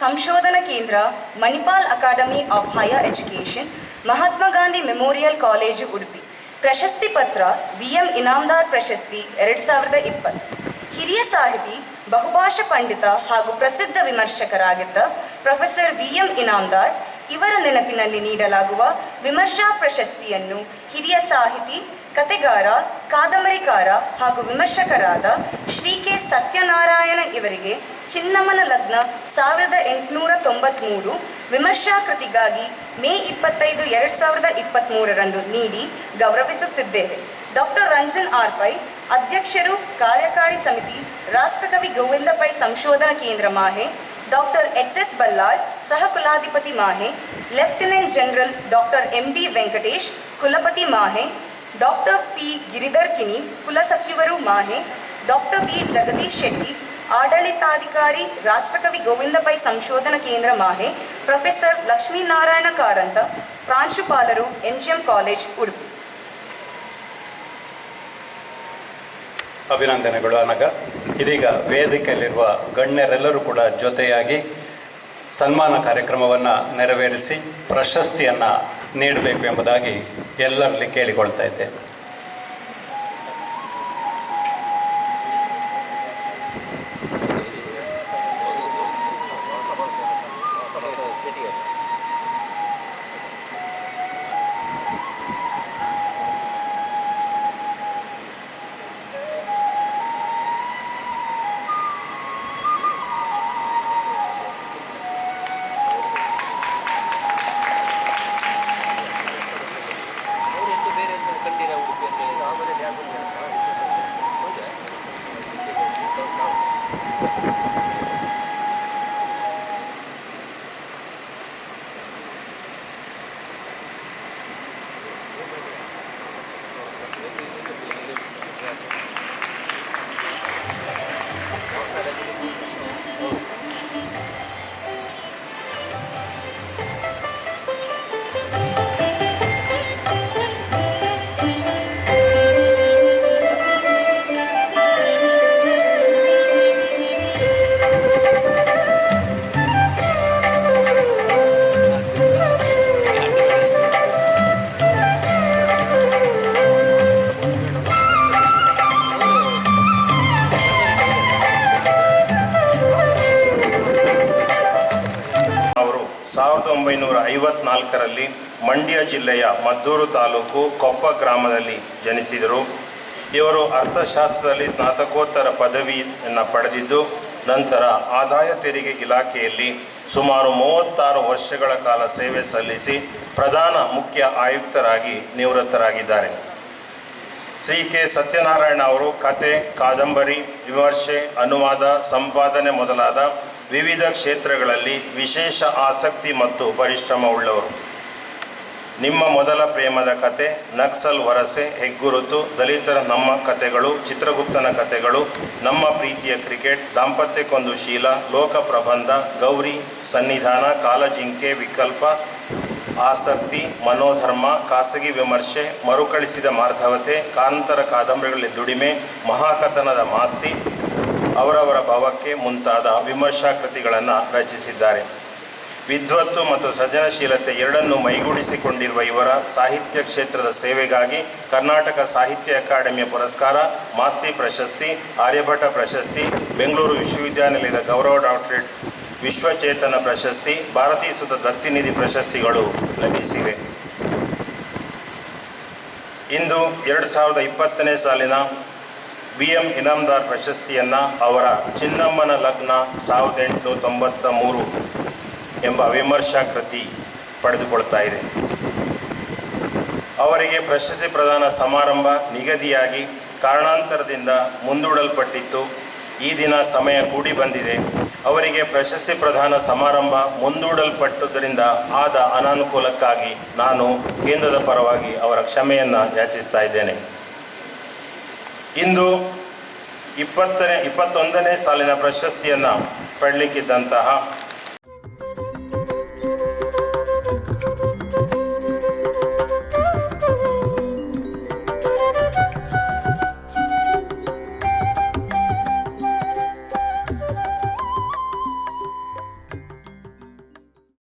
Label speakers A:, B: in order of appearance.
A: ಸಂಶೋಧನಾ ಕೇಂದ್ರ Manipal academy of higher education, Mahatma Gandhi memorial college Udupi. ಪ್ರಶಸ್ತಿ ಪತ್ರ ವಿ ಎಂ ಇನಾಮದಾರ್ ಪ್ರಶಸ್ತಿ ಎರಡು ಸಾವಿರದ ಇಪ್ಪತ್ತು. ಹಿರಿಯ ಸಾಹಿತಿ, ಬಹುಭಾಷಾ ಪಂಡಿತ ಹಾಗೂ ಪ್ರಸಿದ್ಧ ವಿಮರ್ಶಕರಾಗಿದ್ದ ಪ್ರೊಫೆಸರ್ ವಿ ಎಂ ಇನಾಮದಾರ್ ಇವರ ನೆನಪಿನಲ್ಲಿ ನೀಡಲಾಗುವ ವಿಮರ್ಶಾ ಪ್ರಶಸ್ತಿಯನ್ನು ಹಿರಿಯ ಸಾಹಿತಿ, ಕತೆಗಾರ, ಕಾದಂಬರಿಕಾರ ಹಾಗೂ ವಿಮರ್ಶಕರಾದ ಶ್ರೀ ಕೆ ಸತ್ಯನಾರಾಯಣ ಇವರಿಗೆ ಚಿನ್ನಮ್ಮನ ಲಗ್ನ ಸಾವಿರದ ಎಂಟುನೂರ ತೊಂಬತ್ತ್ಮೂರು ವಿಮರ್ಶಾ ಕೃತಿಗಾಗಿ ಮೇ ಇಪ್ಪತ್ತೈದು ಎರಡು ಸಾವಿರದ ಇಪ್ಪತ್ತ್ಮೂರರಂದು ನೀಡಿ ಗೌರವಿಸುತ್ತಿದ್ದೇವೆ. ಡಾಕ್ಟರ್ ರಂಜನ್ ಆರ್ ಪೈ, ಅಧ್ಯಕ್ಷರು ಕಾರ್ಯಕಾರಿ ಸಮಿತಿ, ರಾಷ್ಟ್ರಕವಿ ಗೋವಿಂದ ಪೈ ಸಂಶೋಧನಾ ಕೇಂದ್ರ MAHE, doctor H S Ballal ಸಹ ಕುಲಾಧಿಪತಿ MAHE, lieutenant general doctor M D Venkatesh, ಕುಲಪತಿ ಮಾಹೆ, ಡಾಕ್ಟರ್ ಪಿ ಗಿರಿಧರ್ ಕಿನಿ ಕುಲಸಚಿವರು ಮಾಹೆ, ಡಾಕ್ಟರ್ ಬಿ ಜಗದೀಶ್ ಶೆಟ್ಟಿ ಆಡಳಿತಾಧಿಕಾರಿ ರಾಷ್ಟ್ರಕವಿ ಗೋವಿಂದ ಪೈ ಸಂಶೋಧನಾ ಕೇಂದ್ರ ಮಾಹೆ, ಪ್ರೊಫೆಸರ್ ಲಕ್ಷ್ಮೀನಾರಾಯಣ ಕಾರಂತ, ಪ್ರಾಂಶುಪಾಲರು ಎಂಜಿಎಂ ಕಾಲೇಜ್ ಉಡುಪಿ.
B: ಅಭಿನಂದನೆಗಳು ಅನಗ. ಇದೀಗ ವೇದಿಕೆಯಲ್ಲಿರುವ ಗಣ್ಯರೆಲ್ಲರೂ ಕೂಡ ಜೊತೆಯಾಗಿ ಸನ್ಮಾನ ಕಾರ್ಯಕ್ರಮವನ್ನು ನೆರವೇರಿಸಿ ಪ್ರಶಸ್ತಿಯನ್ನು ನೀಡಬೇಕು ಎಂಬುದಾಗಿ ಎಲ್ಲರಲ್ಲಿ ಕೇಳಿಕೊಳ್ತಾ ಇದ್ದೇನೆ
C: ಒಂಬೈನೂರ ಐವತ್ನಾಲ್ಕರಲ್ಲಿ ಮಂಡ್ಯ ಜಿಲ್ಲೆಯ ಮದ್ದೂರು ತಾಲೂಕು ಕೊಪ್ಪ ಗ್ರಾಮದಲ್ಲಿ ಜನಿಸಿದರು. ಇವರು ಅರ್ಥಶಾಸ್ತ್ರದಲ್ಲಿ ಸ್ನಾತಕೋತ್ತರ ಪದವಿಯನ್ನು ಪಡೆದಿದ್ದು, ನಂತರ ಆದಾಯ ತೆರಿಗೆ ಇಲಾಖೆಯಲ್ಲಿ ಸುಮಾರು ಮೂವತ್ತಾರು ವರ್ಷಗಳ ಕಾಲ ಸೇವೆ ಸಲ್ಲಿಸಿ ಪ್ರಧಾನ ಮುಖ್ಯ ಆಯುಕ್ತರಾಗಿ ನಿವೃತ್ತರಾಗಿದ್ದಾರೆ. ಶ್ರೀ ಕೆ. ಸತ್ಯನಾರಾಯಣ ಅವರು ಕತೆ, ಕಾದಂಬರಿ, ವಿಮರ್ಶೆ, ಅನುವಾದ, ಸಂಪಾದನೆ ಮೊದಲಾದ ವಿವಿಧ ಕ್ಷೇತ್ರಗಳಲ್ಲಿ ವಿಶೇಷ ಆಸಕ್ತಿ ಮತ್ತು ಪರಿಶ್ರಮವುಳ್ಳವರು ನಿಮ್ಮ ಮೊದಲ ಪ್ರೇಮದ ಕತೆ, ನಕ್ಸಲ್ ವರಸೆ, ಹೆಗ್ಗುರುತು, ದಲಿತರ ನಮ್ಮ ಕತೆಗಳು, ಚಿತ್ರಗುಪ್ತನ ಕತೆಗಳು, ನಮ್ಮ ಪ್ರೀತಿಯ ಕ್ರಿಕೆಟ್, ದಾಂಪತ್ಯಕ್ಕೊಂದು ಶೀಲ, ಲೋಕ ಪ್ರಬಂಧ, ಗೌರಿ, ಸನ್ನಿಧಾನ ಕಾಲಜಿಂಕೆ ವಿಕಲ್ಪ, ಆಸಕ್ತಿ, ಮನೋಧರ್ಮ, ಖಾಸಗಿ ವಿಮರ್ಶೆ, ಮರುಕಳಿಸಿದ ಮಾರ್ಧವತೆ, ಕಾಂತರ ಕಾದಂಬರಿಗಳಲ್ಲಿ ದುಡಿಮೆ, ಮಹಾಕಥನದ ಮಾಸ್ತಿ ಅವರವರ ಭಾವಕ್ಕೆ ಮುಂತಾದ ವಿಮರ್ಶಾ ಕೃತಿಗಳನ್ನು ರಚಿಸಿದ್ದಾರೆ. ವಿದ್ವತ್ತು ಮತ್ತು ಸೃಜನಶೀಲತೆ ಎರಡನ್ನೂ ಮೈಗೂಡಿಸಿಕೊಂಡಿರುವ ಇವರ ಸಾಹಿತ್ಯ ಕ್ಷೇತ್ರದ ಸೇವೆಗಾಗಿ ಕರ್ನಾಟಕ ಸಾಹಿತ್ಯ ಅಕಾಡೆಮಿಯ ಪುರಸ್ಕಾರ ಮಾಸ್ತಿ ಪ್ರಶಸ್ತಿ, ಆರ್ಯಭಟ ಪ್ರಶಸ್ತಿ, ಬೆಂಗಳೂರು ವಿಶ್ವವಿದ್ಯಾನಿಲಯದ ಗೌರವ ಡಾಕ್ಟರೇಟ್ ವಿಶ್ವಚೇತನ ಪ್ರಶಸ್ತಿ ಭಾರತೀಯ ಸುತ ದತ್ತಿನಿಧಿ ಪ್ರಶಸ್ತಿಗಳು ಲಭಿಸಿವೆ. ಇಂದು ಎರಡು ಸಾವಿರದ ಇಪ್ಪತ್ತನೇ ಸಾಲಿನ ಬಿ ಎಂ ಇನಾಮದಾರ್ ಪ್ರಶಸ್ತಿಯನ್ನು ಅವರ ಚಿನ್ನಮ್ಮನ ಲಗ್ನ ಸಾವಿರದ ಎಂಟುನೂರ ತೊಂಬತ್ತ ಮೂರು ಎಂಬ ವಿಮರ್ಶಾ ಕೃತಿ ಪಡೆದುಕೊಳ್ತಾ ಇದೆ. ಅವರಿಗೆ ಪ್ರಶಸ್ತಿ ಪ್ರದಾನ ಸಮಾರಂಭ ನಿಗದಿಯಾಗಿ ಕಾರಣಾಂತರದಿಂದ ಮುಂದೂಡಲ್ಪಟ್ಟಿತ್ತು. ಈ ದಿನ ಸಮಯ ಕೂಡಿ ಬಂದಿದೆ. ಅವರಿಗೆ ಪ್ರಶಸ್ತಿ ಪ್ರದಾನ ಸಮಾರಂಭ ಮುಂದೂಡಲ್ಪಟ್ಟುದರಿಂದ ಆದ ಅನಾನುಕೂಲಕ್ಕಾಗಿ ನಾನು ಕೇಂದ್ರದ ಪರವಾಗಿ ಅವರ ಕ್ಷಮೆಯನ್ನು ಯಾಚಿಸ್ತಾ ಇದ್ದೇನೆ. ಇಂದು ಇಪ್ಪತ್ತನೇ ಇಪ್ಪತ್ತೊಂದನೇ ಸಾಲಿನ ಪ್ರಶಸ್ತಿಯನ್ನು ಪಡಲಿಕ್ಕಿದ್ದಂತಹ